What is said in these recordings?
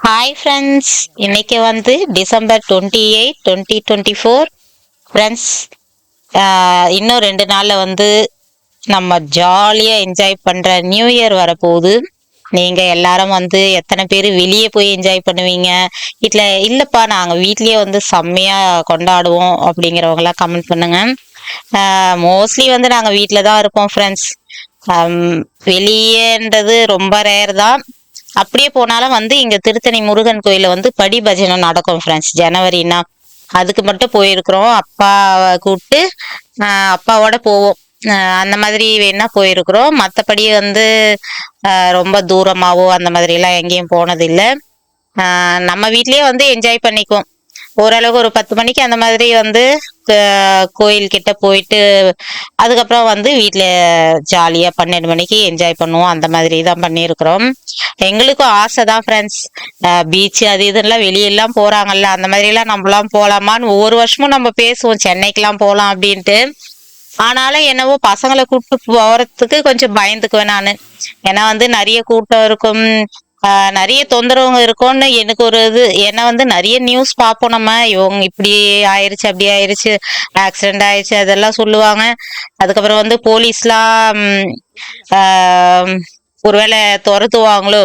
Hi friends இன்னைக்கு வந்து December twenty eight twenty twenty four friends இன்னும் ரெண்டு நாளில் வந்து நம்ம ஜாலியாக என்ஜாய் பண்ணுற நியூ இயர் வரப்போகுது. நீங்கள் எல்லாரும் வந்து எத்தனை பேர் வெளியே போய் என்ஜாய் பண்ணுவீங்க? இதில் இல்லைப்பா நாங்கள் வீட்லேயே வந்து செம்மையாக கொண்டாடுவோம் அப்படிங்கிறவங்களாம் கமெண்ட் பண்ணுங்கள் மோஸ்ட்லி வந்து நாங்கள் வீட்டில் தான் இருப்போம் ஃப்ரெண்ட்ஸ் வெளியேன்றது ரொம்ப ரேர் தான். அப்படியே போனாலும் வந்து இங்க திருத்தணி முருகன் கோயில வந்து படி பஜனை நடக்கும் ஃப்ரெண்ட்ஸ் ஜனவரினா அதுக்கு மட்டும் போயிருக்கிறோம். அப்பாவை கூப்பிட்டு அப்பாவோட போவோம். அந்த மாதிரி வேணா போயிருக்கிறோம். மற்றபடி வந்து ரொம்ப தூரமாவோ அந்த மாதிரிலாம் எங்கேயும் போனதில்லை. நம்ம வீட்லயே வந்து என்ஜாய் பண்ணிக்குவோம். ஓரளவுக்கு ஒரு பத்து மணிக்கு அந்த மாதிரி வந்து கோயில் கிட்ட போயிட்டு அதுக்கப்புறம் வந்து வீட்டில் ஜாலியாக பன்னெண்டு மணிக்கு என்ஜாய் பண்ணுவோம். அந்த மாதிரி தான் பண்ணியிருக்கிறோம். எங்களுக்கும் ஆசை தான் ஃப்ரெண்ட்ஸ் பீச் அது இதுலாம் வெளியெல்லாம் போகிறாங்கல்ல அந்த மாதிரிலாம் நம்மளாம் போகலாமான்னு ஒவ்வொரு வருஷமும் நம்ம பேசுவோம். சென்னைக்கெலாம் போகலாம் அப்படின்ட்டு. ஆனாலும் என்னவோ பசங்களை கூப்பிட்டு போறதுக்கு கொஞ்சம் பயந்துக்குவேன் நான். ஏன்னா வந்து நிறைய கூட்டம் இருக்கும். நிறைய தொந்தரவுங்க இருக்கும்னு எனக்கு ஒரு இது. ஏன்னா வந்து நிறைய நியூஸ் பார்ப்போம் நம்ம. இவங்க இப்படி ஆயிருச்சு அப்படி ஆயிருச்சு ஆக்சிடென்ட் ஆயிடுச்சு அதெல்லாம் சொல்லுவாங்க. அதுக்கப்புறம் வந்து போலீஸ்லாம் ஒருவேளை துரத்துவாங்களோ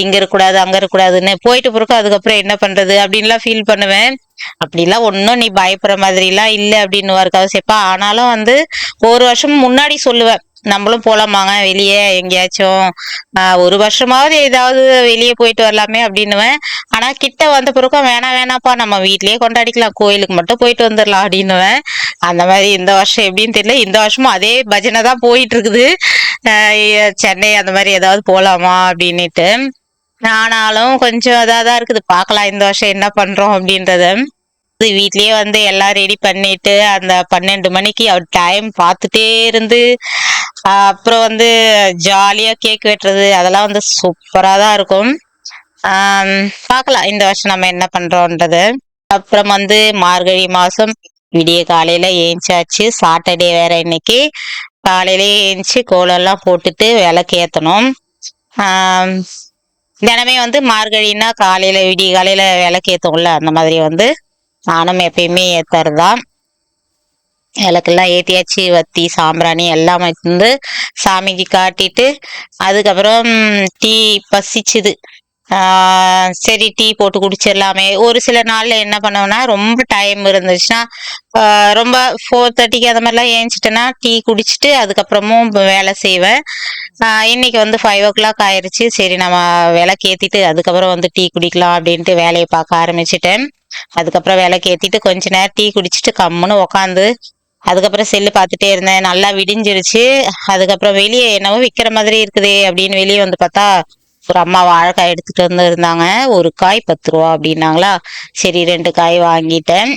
இங்க இருக்கக்கூடாது அங்க இருக்கக்கூடாதுன்னு போயிட்டு பிறகு அதுக்கப்புறம் என்ன பண்றது அப்படின்லாம் ஃபீல் பண்ணுவேன். அப்படிலாம் ஒன்றும் நீ பயப்படுற மாதிரிலாம் இல்லை அப்படின்னு இருக்காது சேப்பா ஆனாலும் வந்து ஒரு வருஷம் முன்னாடி சொல்லுவேன். நம்மளும் போலாமாங்க வெளியே எங்கேயாச்சும். ஒரு வருஷமாவது ஏதாவது வெளியே போயிட்டு வரலாமே அப்படின்னுவேன். ஆனா கிட்ட வந்த பிறக்கும் வேணாம் வேணாப்பா நம்ம வீட்லயே கொண்டாடிக்கலாம். கோயிலுக்கு மட்டும் போயிட்டு வந்துடலாம் அப்படின்னுவேன். அந்த மாதிரி இந்த வருஷம் எப்படின்னு தெரியல. இந்த வருஷமும் அதே பஜனை தான் போயிட்டு இருக்குது சென்னை அந்த மாதிரி ஏதாவது போலாமா அப்படின்னுட்டு. ஆனாலும் கொஞ்சம் இதாக தான் இருக்குது. பார்க்கலாம் இந்த வருஷம் என்ன பண்றோம் அப்படின்றத. இது வீட்லயே வந்து எல்லாம் ரெடி பண்ணிட்டு அந்த பன்னெண்டு மணிக்கு அவர் டைம் பார்த்துட்டே இருந்து அப்புறம் வந்து ஜாலியா கேக் வெட்டுறது அதெல்லாம் வந்து சூப்பரா தான் இருக்கும். பார்க்கலாம் இந்த வருஷம் நம்ம என்ன பண்றோன்றது. அப்புறம் வந்து மார்கழி மாசம் விடிய காலையில ஏஞ்சாச்சு. சாட்டர்டே வேற இன்னைக்கு. காலையில ஏஞ்சி கோலெல்லாம் போட்டுட்டு விளக்கு ஏத்தணும். தினமே வந்து மார்கழின்னா காலையில விடிய காலையில விளக்கு ஏற்றும்ல அந்த மாதிரி வந்து. நானும் எப்பயுமே ஏத்துறதுதான். விளக்கெல்லாம் ஏற்றியாச்சு வத்தி சாம்பிராணி எல்லாம் வந்து சாமிக்கு காட்டிட்டு அதுக்கப்புறம் டீ பசிச்சுது. சரி டீ போட்டு குடிச்சிடலாமே. ஒரு சில நாள்ல என்ன பண்ணுவேன்னா ரொம்ப டைம் இருந்துச்சுன்னா ரொம்ப ஃபோர் தேர்ட்டிக்கு அந்த மாதிரிலாம் ஏஞ்சிட்டேன்னா டீ குடிச்சிட்டு அதுக்கப்புறமும் வேலை செய்வேன். இன்னைக்கு வந்து ஃபைவ் ஓ கிளாக் ஆயிடுச்சு சரி நம்ம விளக்கு ஏற்றிட்டு அதுக்கப்புறம் வந்து டீ குடிக்கலாம் அப்படின்ட்டு வேலையை பார்க்க ஆரம்பிச்சிட்டேன். அதுக்கப்புறம் விளக்கு ஏற்றிட்டு கொஞ்ச நேரம் டீ குடிச்சிட்டு கம்முன்னு உக்காந்து அதுக்கப்புறம் செல்லு பார்த்துட்டே இருந்தேன். நல்லா விடிஞ்சிருச்சு. அதுக்கப்புறம் வெளியே என்னவோ விற்கிற மாதிரி இருக்குதே அப்படின்னு வெளியே வந்து பார்த்தா ஒரு அம்மா வாழைக்காய் எடுத்துட்டு வந்து இருந்தாங்க. ஒரு காய் பத்து ரூபா அப்படின்னாங்களா? சரி ரெண்டு காய் வாங்கிட்டேன்.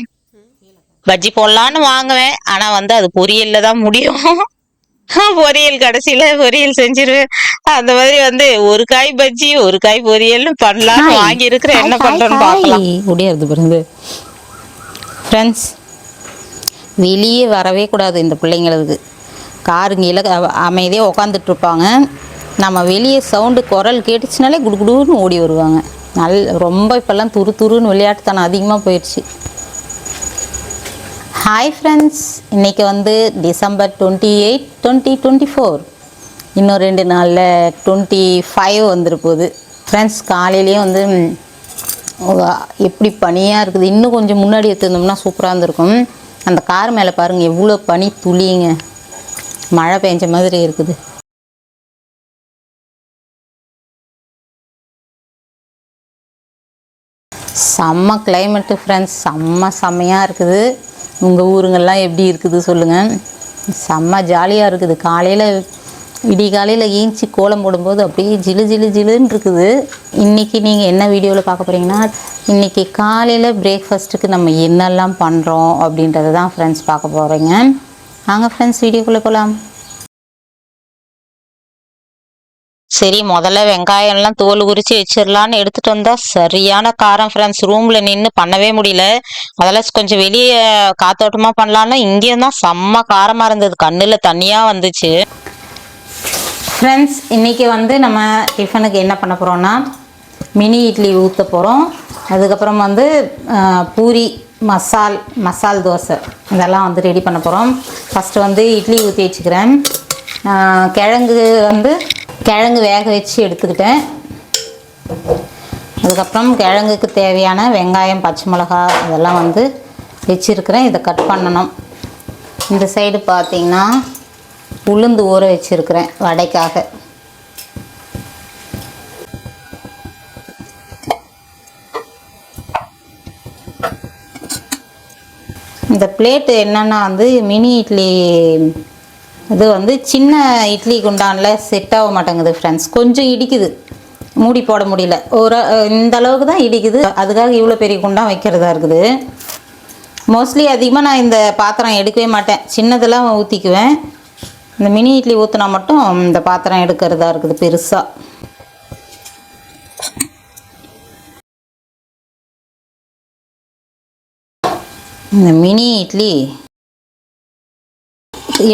பஜ்ஜி போடலான்னு வாங்குவேன். ஆனா வந்து அது பொரியல்ல தான் முடியும். பொரியல் கடைசியில பொரியல் செஞ்சிருவேன். அந்த மாதிரி வந்து ஒரு காய் பஜ்ஜி ஒரு காய் பொரியல்னு பண்ணலாம்னு வாங்கி இருக்கிற என்ன பண்றோம்னு பார்க்கலாம். முடியாது ஃப்ரெண்ட்ஸ் வெளியே வரவே கூடாது இந்த பிள்ளைங்களுக்கு. காருங்கையில் அமைதியாக உக்காந்துட்ருப்பாங்க. நம்ம வெளியே சவுண்டு குரல் கேட்டுச்சுனாலே குடுகுடுன்னு ஓடி வருவாங்க. நல் ரொம்ப இப்போல்லாம் துரு துருன்னு விளையாட்டுத்தனம் அதிகமாக போயிடுச்சு. ஹாய் ஃப்ரெண்ட்ஸ் இன்றைக்கி வந்து December twenty eight twenty twenty four. இன்னும் ரெண்டு நாளில் டுவெண்ட்டி ஃபைவ் வந்துருப்போகுது ஃப்ரெண்ட்ஸ் காலையிலேயே வந்து எப்படி பனியாக இருக்குது இன்னும் கொஞ்சம் முன்னாடி எடுத்துருந்தோம்னா சூப்பராக இருந்திருக்கும். அந்த கார் மேலே பாருங்கள் எவ்வளோ பனி துளிங்க. மழை பெஞ்ச மாதிரி இருக்குது. செம்ம கிளைமேட்டு ஃப்ரெண்ட்ஸ் செம்ம செம்மையாக இருக்குது. உங்கள் ஊருங்கெல்லாம் எப்படி இருக்குது சொல்லுங்கள் செம்ம ஜாலியாக இருக்குது. காலையில் விடிகாலையில் ஈஞ்சி கோலம் போடும்போது அப்படியே ஜிலு ஜிலு ஜிலுன்னு இருக்குது. இன்றைக்கி நீங்கள் என்ன வீடியோவில் பார்க்க போகிறீங்கன்னா இன்றைக்கி காலையில் பிரேக்ஃபாஸ்ட்டுக்கு நம்ம என்னெல்லாம் பண்ணுறோம் அப்படின்றத தான் ஃப்ரெண்ட்ஸ் பார்க்க போகிறீங்க வாங்க ஃப்ரெண்ட்ஸ் வீடியோக்குள்ளே போகலாம் சரி முதல்ல வெங்காயம்லாம் தோல் உரிச்சு வச்சிடலான்னு எடுத்துட்டு வந்தா சரியான காரம் ஃப்ரெண்ட்ஸ் ரூம்ல நின்று பண்ணவே முடியல. அதெல்லாம் கொஞ்சம் வெளியே காத்தோட்டமா பண்ணலான்னு இங்கேயும் தான் செம்ம காரமா இருந்தது. கண்ணுல தண்ணியா வந்துச்சு. ஃப்ரெண்ட்ஸ் இன்றைக்கி வந்து நம்ம டிஃபனுக்கு என்ன பண்ண போகிறோன்னா மினி இட்லி ஊற்ற போகிறோம் அதுக்கப்புறம் வந்து பூரி மசால் மசால் தோசை. இதெல்லாம் வந்து ரெடி பண்ண போகிறோம் ஃபஸ்ட்டு வந்து இட்லி ஊற்றி வச்சுக்கிறேன். கிழங்கு வந்து கிழங்கு வேக வச்சு எடுத்துக்கிட்டேன். அதுக்கப்புறம் கிழங்குக்கு தேவையான வெங்காயம் பச்சை மிளகா இதெல்லாம் வந்து வச்சுருக்கிறேன். இதை கட் பண்ணணும். இந்த சைடு பார்த்திங்கன்னா உளுந்து ஊற வச்சுருக்கிறேன் வடைக்காக. இந்த பிளேட்டு என்னென்னா வந்து மினி இட்லி இது வந்து சின்ன இட்லி குண்டானில் செட் ஆக மாட்டேங்குது ஃப்ரெண்ட்ஸ் கொஞ்சம் இடிக்குது. மூடி போட முடியல. ஒரு இந்த அளவுக்கு தான் இடிக்குது. அதுக்காக இவ்வளோ பெரிய குண்டான் வைக்கிறதா இருக்குது. மோஸ்ட்லி அதிகமாக நான் இந்த பாத்திரம் எடுக்கவே மாட்டேன். சின்னதெல்லாம் ஊற்றிக்குவேன் இந்த மினி இட்லி ஊற்றினா மட்டும் இந்த பாத்திரம் எடுக்கிறதா இருக்குது பெருசாக இந்த மினி இட்லி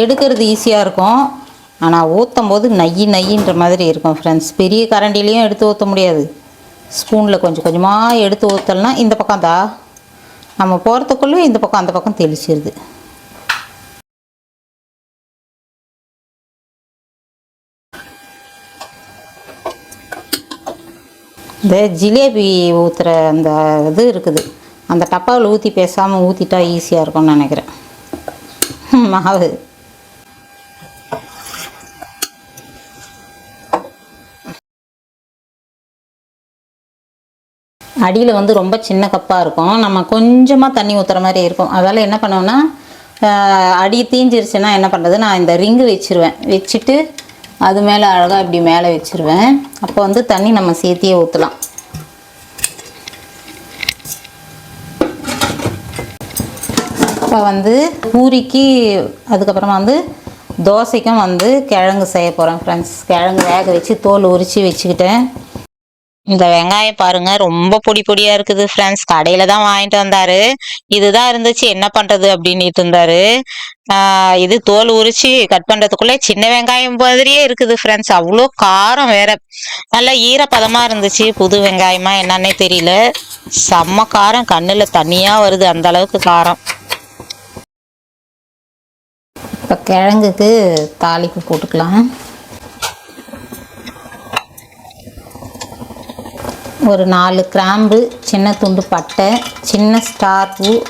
எடுக்கிறது ஈஸியாக இருக்கும். ஆனால் ஊற்றும் போது நையி நையின்ற மாதிரி இருக்கும் ஃப்ரெண்ட்ஸ் பெரிய கரண்டிலையும் எடுத்து ஊற்ற முடியாது. ஸ்பூனில் கொஞ்சம் கொஞ்சமாக எடுத்து ஊற்றலனா இந்த பக்கம் தான் நம்ம போகிறதுக்குள்ளே இந்த பக்கம் அந்த பக்கம் தெளிச்சிருது. இந்த ஜிலேபி ஊற்றுற அந்த இது இருக்குது. அந்த டப்பாவில் ஊற்றி பேசாமல் ஊற்றிட்டா ஈஸியாக இருக்கும்னு நினைக்கிறேன். மாவு. அடியில் வந்து ரொம்ப சின்ன கப்பாக இருக்கும். நம்ம கொஞ்சமாக தண்ணி ஊற்றுற மாதிரி இருக்கும். அதால் என்ன பண்ணுவேன்னா அடி தீஞ்சிருச்சுன்னா என்ன பண்ணுறது நான் இந்த ரிங்கு வச்சிருவேன். வச்சுட்டு அது மேலே அழகாக இப்படி மேலே வச்சிருவேன். அப்போ வந்து தண்ணி நம்ம சேர்த்தியே ஊற்றலாம் இப்போ வந்து பூரிக்கு அதுக்கப்புறமா வந்து தோசைக்கும் வந்து கிழங்கு செய்ய போகிறேன் ஃப்ரெண்ட்ஸ் கிழங்கு வேக வச்சு தோல் உரித்து வச்சுக்கிட்டேன். இந்த வெங்காயம் பாருங்க ரொம்ப பொடி பொடியா இருக்குது ஃப்ரெண்ட்ஸ் கடையில தான் வாங்கிட்டு வந்தாரு. இதுதான் இருந்துச்சு என்ன பண்றது அப்படின்னு இருந்தாரு. ஆஹ் இது தோல் உரிச்சு கட் பண்றதுக்குள்ளே சின்ன வெங்காயம் மாதிரியே இருக்குது ஃப்ரெண்ட்ஸ் அவ்வளோ காரம் வேற. நல்லா ஈரப்பதமா இருந்துச்சு புது வெங்காயமா என்னன்னே தெரியல. செம்ம காரம் கண்ணுல தண்ணியா வருது அந்த அளவுக்கு காரம். இப்போ கிழங்குக்கு தாளிப்பு போட்டுக்கலாம். ஒரு நாலு கிராம்பு சின்ன துண்டு பட்டை சின்ன ஸ்டார் பூ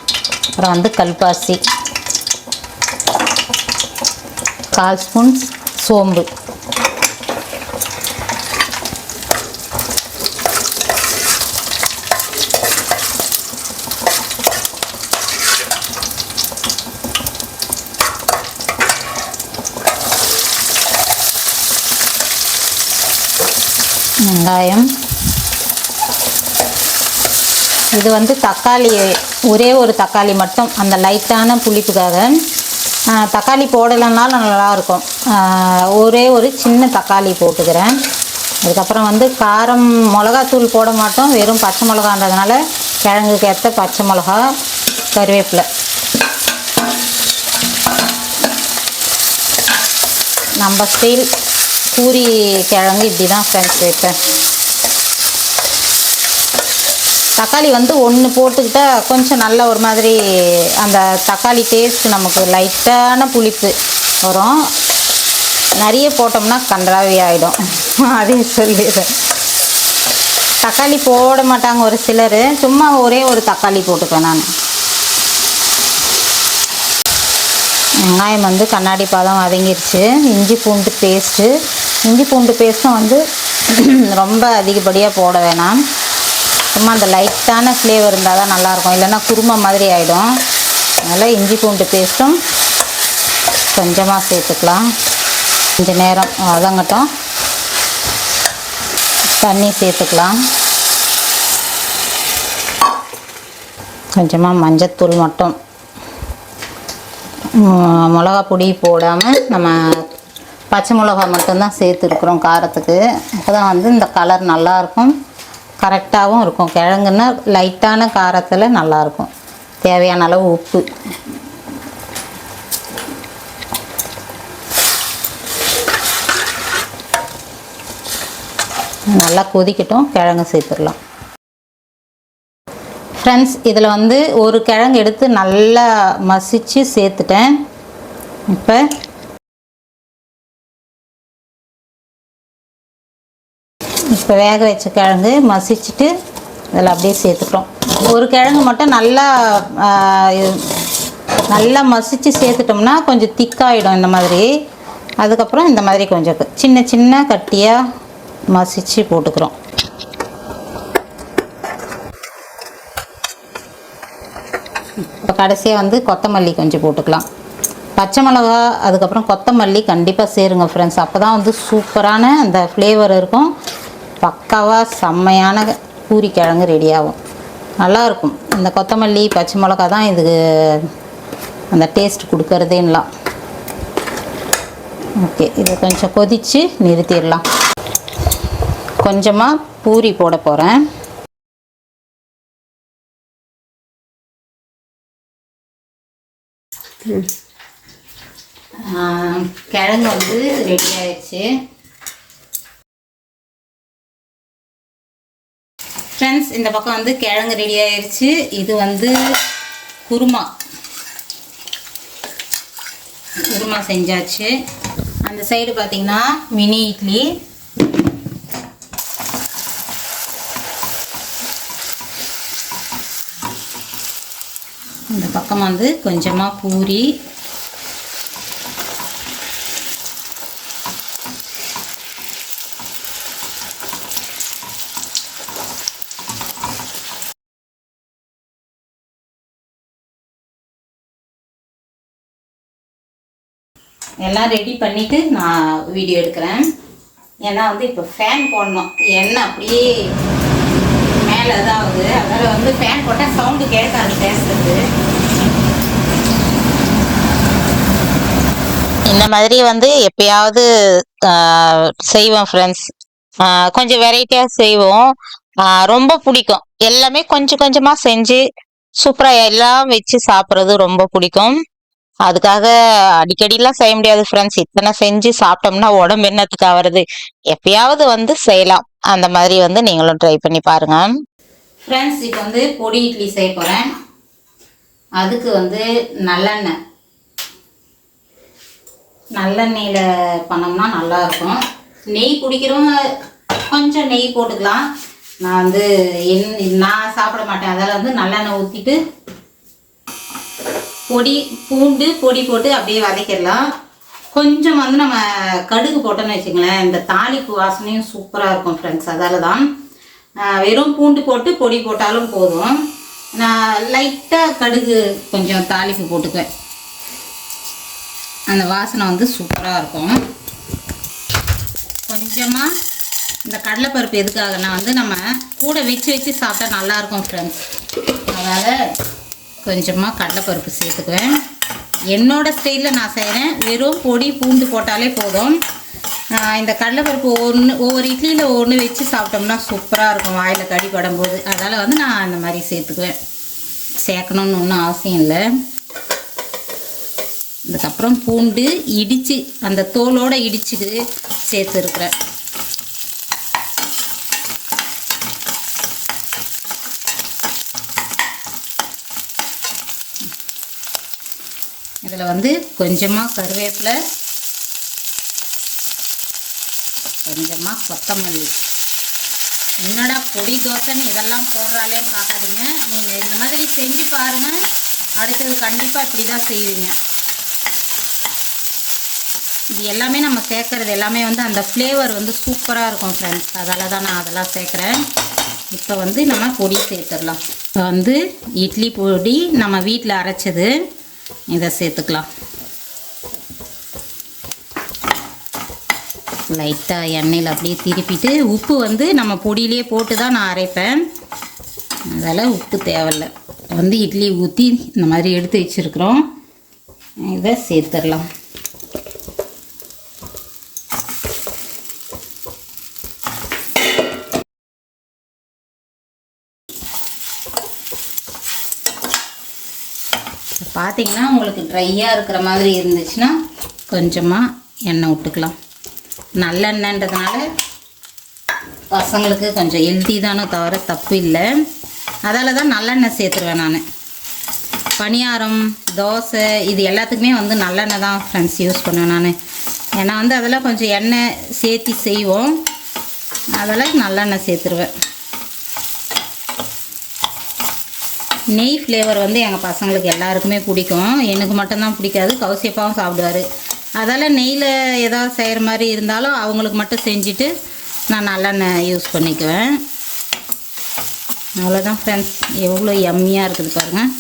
அப்புறம் வந்து கல்பாசி. கால் ஸ்பூன் சோம்பு. வெங்காயம். இது வந்து தக்காளி ஒரே ஒரு தக்காளி மட்டும் அந்த லைட்டான புளிப்புக்காக. தக்காளி போடலைன்னாலும் நல்லாயிருக்கும். ஒரே ஒரு சின்ன தக்காளி போட்டுக்கிறேன். அதுக்கப்புறம் வந்து காரம் மிளகாத்தூள் போட மாட்டோம். வெறும் பச்சை மிளகான்றதுனால கிழங்குக்கு ஏற்ற பச்சை மிளகா கருவேப்பிலை. நம்ம ஸ்டைல் பூரி கிழங்கு இப்படி தான் ஃப்ரெண்ட்ஸ் வைப்பேன். தக்காளி வந்து ஒன்று போட்டுக்கிட்டால் கொஞ்சம் நல்ல ஒரு மாதிரி அந்த தக்காளி டேஸ்ட் நமக்கு லைட்டான புளிப்பு வரும். நிறைய போட்டோம்னா கன்றாவி ஆகிடும் அதே சொல்லிடுறேன். தக்காளி போட மாட்டாங்க ஒரு சிலர். சும்மா ஒரே ஒரு தக்காளி போட்டுக்குவேன் நான். வெங்காயம் வந்து கண்ணாடி பாதம் வதங்கிருச்சு. இஞ்சி பூண்டு பேஸ்ட்டு இஞ்சி பூண்டு பேஸ்ட்டும் வந்து ரொம்ப அதிகப்படியாக போட வேணாம். சும்மா அந்த லைட்டான ஃப்ளேவர் இருந்தால் தான் நல்லாயிருக்கும். இல்லைன்னா குருமா மாதிரி ஆகிடும் அதனால் இஞ்சி பூண்டு பேஸ்ட்டும் கொஞ்சமாக சேர்த்துக்கலாம். கொஞ்சம் நேரம் வதங்கட்டும். தண்ணி சேர்த்துக்கலாம். கொஞ்சமாக மஞ்சத்தூள் மட்டும். மிளகா பொடி போடாமல் நம்ம பச்சை மிளகா மட்டும்தான் சேர்த்துருக்குறோம் காரத்துக்கு. அப்போ தான் வந்து இந்த கலர் நல்லாயிருக்கும். கரெக்டாகவும் இருக்கும். கிழங்குன்னா லைட்டான காரத்தில் நல்லாயிருக்கும் தேவையான அளவு உப்பு. நல்லா கொதிக்கட்டும். கிழங்கு சேர்த்துடலாம். ஃப்ரெண்ட்ஸ் இதில் வந்து ஒரு கிழங்கு எடுத்து நல்லா மசிச்சு சேர்த்துட்டேன். இப்போ இப்போ வேக வச்ச கிழங்கு மசிச்சுட்டு இதில் அப்படியே சேர்த்துக்கிறோம். ஒரு கிழங்கு மட்டும் நல்லா நல்லா மசிச்சு சேர்த்துட்டோம்னா கொஞ்சம் திக்காயிடும் இந்த மாதிரி. அதுக்கப்புறம் இந்த மாதிரி கொஞ்சம் சின்ன சின்ன கட்டியாக மசிச்சு போட்டுக்கிறோம். இப்போ கடைசியாக வந்து கொத்தமல்லி கொஞ்சம் போட்டுக்கலாம். பச்சை மிளகா அதுக்கப்புறம் கொத்தமல்லி கண்டிப்பாக சேருங்க ஃப்ரெண்ட்ஸ் அப்போ தான் வந்து சூப்பரான அந்த ஃப்ளேவர் இருக்கும். பக்காவாக செம்மையான பூரி கிழங்கு ரெடி ஆகும் நல்லாயிருக்கும். இந்த கொத்தமல்லி பச்சை மிளகா தான் இதுக்கு அந்த டேஸ்ட் கொடுக்கறதேன்னலாம். ஓகே இதை கொஞ்சம் கொதித்து நிறுத்திடலாம். கொஞ்சமாக பூரி போட போகிறேன். கிழங்கு வந்து ரெடி ஆயிடுச்சு. ஃப்ரெண்ட்ஸ் இந்த பக்கம் வந்து கிழங்கு ரெடி ஆயிடுச்சு இது வந்து குருமா. குருமா செஞ்சாச்சு. அந்த சைடு பார்த்தீங்கன்னா மினி இட்லி. இந்த பக்கம் வந்து கொஞ்சமாக பூரி. எல்லாம் ரெடி பண்ணிவிட்டு நான் வீடியோ எடுக்கிறேன். ஏன்னா வந்து இப்போ ஃபேன் போடணும். எண்ணெய் அப்படியே மேலே தான் ஆகுது அதனால் வந்து ஃபேன் போட்டால் சவுண்டு கேட்காது பேசுறது இந்த மாதிரி வந்து எப்பயாவது செய்வோம் ஃப்ரெண்ட்ஸ் கொஞ்சம் வெரைட்டியாக செய்வோம். ரொம்ப பிடிக்கும். எல்லாமே கொஞ்சம் கொஞ்சமாக செஞ்சு சூப்பராக எல்லாம் வச்சு சாப்பிட்றது ரொம்ப பிடிக்கும். அதுக்காக அடிக்கடிலாம் செய்ய முடியாது ஃப்ரெண்ட்ஸ் இத்தனை செஞ்சு சாப்பிட்டோம்னா உடம்பு என்னத்துக்கு ஆகிறது எப்பயாவது வந்து செய்யலாம். அந்த மாதிரி வந்து நீங்களும் ட்ரை பண்ணி பாருங்க. ஃப்ரெண்ட்ஸ் இப்போ வந்து பொடி இட்லி செய்ய போகிறேன் அதுக்கு வந்து நல்லெண்ணெய். நல்லெண்ணெயில் பண்ணோம்னா நல்லாயிருக்கும் நெய் குடிக்கிறவங்க கொஞ்சம் நெய் போட்டுக்கலாம். நான் வந்து என் நான் சாப்பிட மாட்டேன். அதால் வந்து நல்லெண்ணெய் ஊற்றிட்டு பொடி பூண்டு பொடி போட்டு அப்படியே வதக்கிடலாம். கொஞ்சம் வந்து நம்ம கடுகு போட்டோம்னு வச்சுங்களேன் இந்த தாளிப்பு வாசனையும் சூப்பராக இருக்கும் ஃப்ரெண்ட்ஸ் அதால் தான் வெறும் பூண்டு போட்டு பொடி போட்டாலும் போதும். நான் லைட்டாக கடுகு கொஞ்சம் தாளிப்பு போட்டுக்குவேன். அந்த வாசனை வந்து சூப்பராக இருக்கும். கொஞ்சமாக இந்த கடலைப்பருப்பு எதுக்காகனா வந்து நம்ம கூட வச்சு வச்சு சாப்பிட்டா நல்லாயிருக்கும் ஃப்ரெண்ட்ஸ் அதனால் கொஞ்சமாக கடலைப்பருப்பு சேர்த்துக்குவேன். என்னோடய ஸ்டைலில் நான் செய்கிறேன் வெறும் பொடி பூண்டு போட்டாலே போதும். இந்த கடலைப்பருப்பு ஒன்று ஒவ்வொரு இட்லியில் ஒன்று வச்சு சாப்பிட்டோம்னா சூப்பராக இருக்கும். வாயில் கடி படும்போது. அதனால் வந்து நான் அந்த மாதிரி சேர்த்துக்குவேன். சேர்க்கணுன்னு ஒன்றும் அவசியம் இல்லை. அதுக்கப்புறம் பூண்டு இடித்து அந்த தோலோடு இடிச்சுக்கு சேர்த்துருக்குறேன் இதில் வந்து கொஞ்சமாக கருவேப்பிலை கொஞ்சமாக கொத்தமல்லி. என்னடா பொடி தோசைன்னு இதெல்லாம் போடுறாலேன்னு பார்க்காதீங்க. நீங்கள் இந்த மாதிரி செஞ்சு பாருங்கள் அடுத்தது கண்டிப்பாக இப்படி தான் செய்வீங்க. இது எல்லாமே நம்ம சேர்க்குறது எல்லாமே வந்து அந்த ஃப்ளேவர் வந்து சூப்பராக இருக்கும் ஃப்ரெண்ட்ஸ் அதால் தான் நான் அதெல்லாம் சேர்க்குறேன். இப்போ வந்து நம்ம பொடி சேர்த்துடலாம். இப்போ வந்து இட்லி பொடி நம்ம வீட்டில் அரைச்சது. இதை சேர்த்துக்கலாம். லைட்டாக எண்ணெயில் அப்படியே திருப்பிட்டு உப்பு வந்து நம்ம பொடியிலே போட்டு தான் நான் அரைப்பேன். அதனால் உப்பு தேவையில்ல. வந்து இட்லி ஊற்றி இந்த மாதிரி எடுத்து வச்சுருக்குறோம். இதை சேர்த்துடலாம். பார்த்தீங்கன்னா உங்களுக்கு ட்ரையாக இருக்கிற மாதிரி இருந்துச்சுன்னா கொஞ்சமாக எண்ணெய் விட்டுக்கலாம். நல்லெண்ணன்றதுனால பசங்களுக்கு கொஞ்சம் ஹெல்த்தி தானே தவிர தப்பு இல்லை. அதால் தான் நல்லெண்ணெய் சேர்த்துருவேன் நான். பணியாரம் தோசை இது எல்லாத்துக்குமே வந்து நல்லெண்ணெய் தான் ஃப்ரெண்ட்ஸ் யூஸ் பண்ணுவேன் நான். ஏன்னா வந்து அதெல்லாம் கொஞ்சம் எண்ணெய் சேர்த்தி செய்வோம். அதெல்லாம் நல்லெண்ணெய் சேர்த்துருவேன். நெய் ஃப்ளேவர் வந்து எங்கள் பசங்களுக்கு எல்லாருக்குமே பிடிக்கும். எனக்கு மட்டும்தான் பிடிக்காது. கௌசியப்பாவும் சாப்பிடுவார். அதால் நெய்யில் ஏதாவது செய்கிற மாதிரி இருந்தாலும் அவங்களுக்கு மட்டும் செஞ்சுட்டு நான் நல்லெண்ணெய் யூஸ் பண்ணிக்குவேன். அவ்வளோதான் ஃப்ரெண்ட்ஸ் எவ்வளோ எம்மியாக இருக்குது பாருங்கள்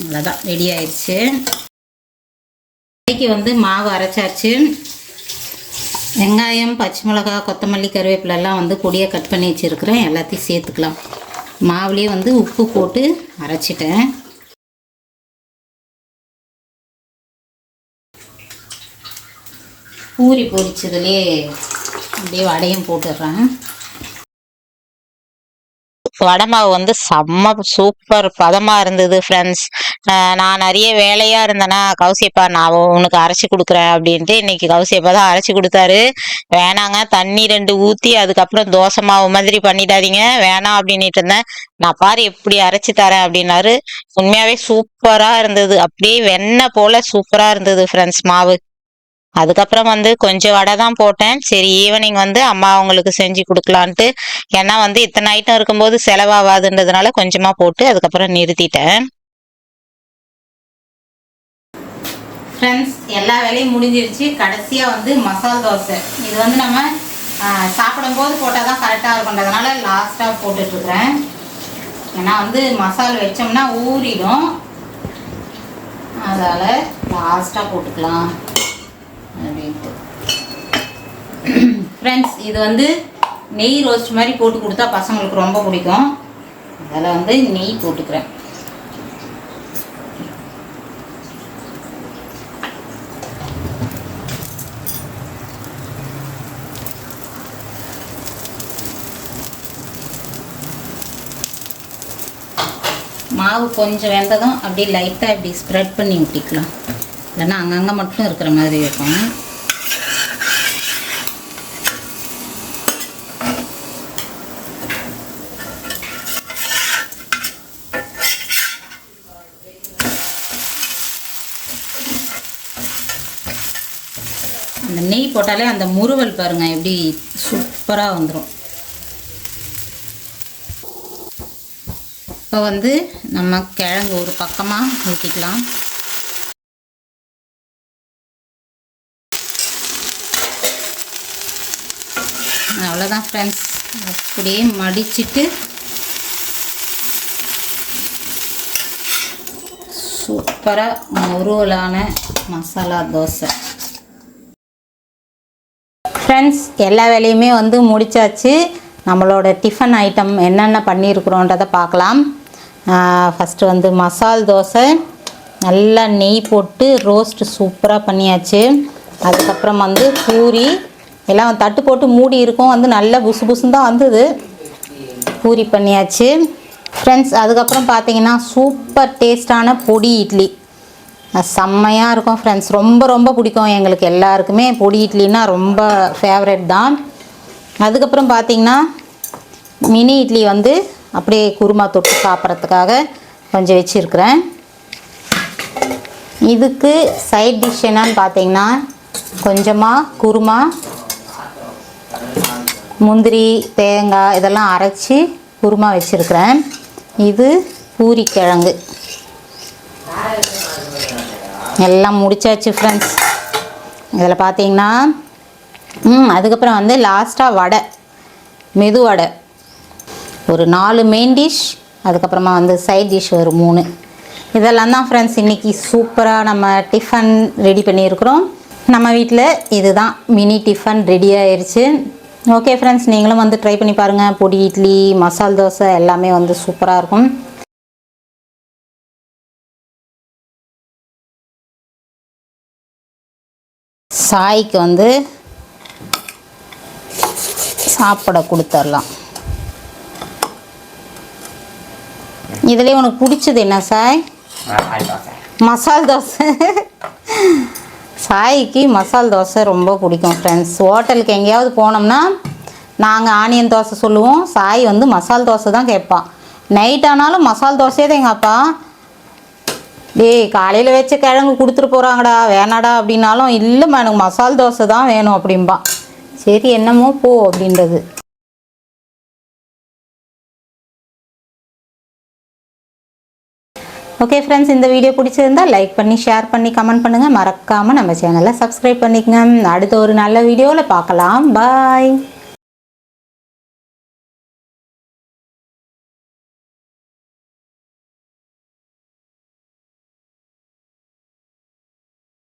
அவ்வளோதான் ரெடி ஆயிடுச்சு. இன்றைக்கி வந்து மாவு அரைச்சாச்சு. வெங்காயம் பச்சை மிளகா கொத்தமல்லி கருவேப்பிலை எல்லாம் வந்து பொடியாக கட் பண்ணி வச்சுருக்கிறேன். எல்லாத்தையும் சேர்த்துக்கலாம். மாவுலேயே வந்து உப்பு போட்டு அரைச்சிட்டேன். பூரி பொரிச்சதுலேயே அப்படியே வடையும் போட்டுடுறேன் வடமாவு வந்து செம்ம சூப்பர் பதமாக இருந்தது ஃப்ரெண்ட்ஸ் நான் நிறைய வேலையாக இருந்தேன்னா கௌசியப்பா நான் உனக்கு அரைச்சி கொடுக்குறேன் அப்படின்ட்டு இன்னைக்கு கௌசியப்பா தான் அரைச்சி கொடுத்தாரு. வேணாங்க தண்ணி ரெண்டு ஊற்றி அதுக்கப்புறம் தோசை மாவு மாதிரி பண்ணிடாதீங்க வேணாம் அப்படின்ட்டு இருந்தேன். நான் பாரு எப்படி அரைச்சி தரேன் அப்படின்னாரு. உண்மையாகவே சூப்பராக இருந்தது. அப்படியே வெண்ணெய் போல சூப்பராக இருந்தது ஃப்ரெண்ட்ஸ் மாவு. அதுக்கப்புறம் வந்து கொஞ்சம் வடை தான் போட்டேன். சரி ஈவினிங் வந்து அம்மா அவங்களுக்கு செஞ்சு கொடுக்கலான்ட்டு. ஏன்னா வந்து இத்தனை ஐட்டம் இருக்கும்போது செலவாகாதுன்றதுனால கொஞ்சமாக போட்டு அதுக்கப்புறம் நிறுத்திட்டேன். ஃப்ரெண்ட்ஸ் எல்லா வேலையும் முடிஞ்சிருச்சு. கடைசியாக வந்து மசால் தோசை. இது வந்து நம்ம சாப்பிடும்போது போட்டால் தான் கரெக்டாக இருக்குன்றதுனால லாஸ்ட்டாக போட்டுட்ருக்குறேன் ஏன்னா வந்து மசால் வச்சோம்னா ஊறிடும். அதால் லாஸ்ட்டாக போட்டுக்கலாம். அப்படின்ட்டு. ஃப்ரெண்ட்ஸ் இது வந்து நெய் ரோஸ்ட் மாதிரி போட்டு கொடுத்தா பசங்களுக்கு ரொம்ப பிடிக்கும். அதில் வந்து நெய் போட்டுக்கிறேன். மாவு கொஞ்சம் வெந்ததும் அப்படியே லைட்டாக இப்படி ஸ்ப்ரெட் பண்ணி விட்டிக்கலாம் இல்லைன்னா அங்கங்கே மட்டும் இருக்கிற மாதிரி இருக்கும். அந்த நெய் போட்டாலே அந்த முறுவல் பாருங்க எப்படி சூப்பராக வந்துடும் இப்போ வந்து நம்ம கிழங்கு ஒரு பக்கமாக ஊற்றிக்கலாம் அவ்வளோதான் ஃப்ரெண்ட்ஸ் அப்படியே மடிச்சிட்டு சூப்பராக முருவலான மசாலா தோசை. ஃப்ரெண்ட்ஸ் எல்லா வேலையுமே வந்து முடிச்சாச்சு. நம்மளோட டிஃபன் ஐட்டம் என்னென்ன பண்ணியிருக்கிறோன்றதை பார்க்கலாம். ஃபஸ்ட்டு வந்து மசால் தோசை. நல்லா நெய் போட்டு ரோஸ்ட் சூப்பராக பண்ணியாச்சு. அதுக்கப்புறம் வந்து பூரி எல்லாம் தட்டு போட்டு மூடி இருக்கும். வந்து நல்ல புசு புசுன்னு தான் வந்தது. பூரி பண்ணியாச்சு. ஃப்ரெண்ட்ஸ் அதுக்கப்புறம் பார்த்தீங்கன்னா சூப்பர் டேஸ்டான பொடி இட்லி. செம்மையாக இருக்கும் ஃப்ரெண்ட்ஸ் ரொம்ப ரொம்ப பிடிக்கும் எங்களுக்கு எல்லாருக்குமே. பொடி இட்லினா ரொம்ப ஃபேவரட் தான். அதுக்கப்புறம் பார்த்தீங்கன்னா மினி இட்லி வந்து அப்படியே குருமா தொட்டு சாப்பிட்றதுக்காக கொஞ்சம் வச்சுருக்கிறேன். இதுக்கு சைட் டிஷ் என்னன்னு பார்த்தீங்கன்னா கொஞ்சமாக குருமா முந்திரி தேங்காய் இதெல்லாம் அரைச்சி குருமா வச்சுருக்கிறேன். இது பூரிக்கிழங்கு. எல்லாம் முடிச்சாச்சு ஃப்ரெண்ட்ஸ் இதில் பார்த்தீங்கன்னா ம் அதுக்கப்புறம் வந்து லாஸ்ட்டாக வடை மெது வடை. ஒரு நாலு மெயின் டிஷ் அதுக்கப்புறமா வந்து சைட் டிஷ் ஒரு மூணு. இதெல்லாம் தான் ஃப்ரெண்ட்ஸ் இன்றைக்கி சூப்பராக நம்ம டிஃபன் ரெடி பண்ணியிருக்கிறோம். நம்ம வீட்டில் இதுதான் மினி டிஃபன் ரெடி ஆயிடுச்சு ஓகே ஃப்ரெண்ட்ஸ் நீங்களும் வந்து ட்ரை பண்ணி பாருங்கள் பொடி இட்லி மசால் தோசை எல்லாமே வந்து சூப்பராக இருக்கும். சாய்க்கு வந்து சாப்பிட கொடுத்துர்லாம் இதுலேயே உனக்கு பிடிச்சது என்ன சாய்? மசால் தோசை. சாய்க்கு மசால் தோசை ரொம்ப பிடிக்கும் ஃப்ரெண்ட்ஸ் ஹோட்டலுக்கு எங்கேயாவது போனோம்னா நாங்கள் ஆனியன் தோசை சொல்லுவோம். சாய் வந்து மசால் தோசை தான் கேட்பான். நைட் ஆனாலும் மசால் தோசையே தான் எங்கள் அப்பா டேய் காலையில் வச்ச கிழங்கு கொடுத்துட்டு போகிறாங்கடா வேணாடா அப்படின்னாலும் இல்லைம்மா எனக்கு மசால் தோசை தான் வேணும் அப்படிம்பா. சரி என்னமோ போ அப்படின்றது. ஓகே ஃப்ரெண்ட்ஸ் இந்த வீடியோ பிடிச்சிருந்தா லைக் பண்ணி ஷேர் பண்ணி கமெண்ட் பண்ணுங்கள் மறக்காமல் நம்ம சேனலை சப்ஸ்கிரைப் பண்ணிக்கங்க. அடுத்த ஒரு நல்ல வீடியோவில் பார்க்கலாம். பாய்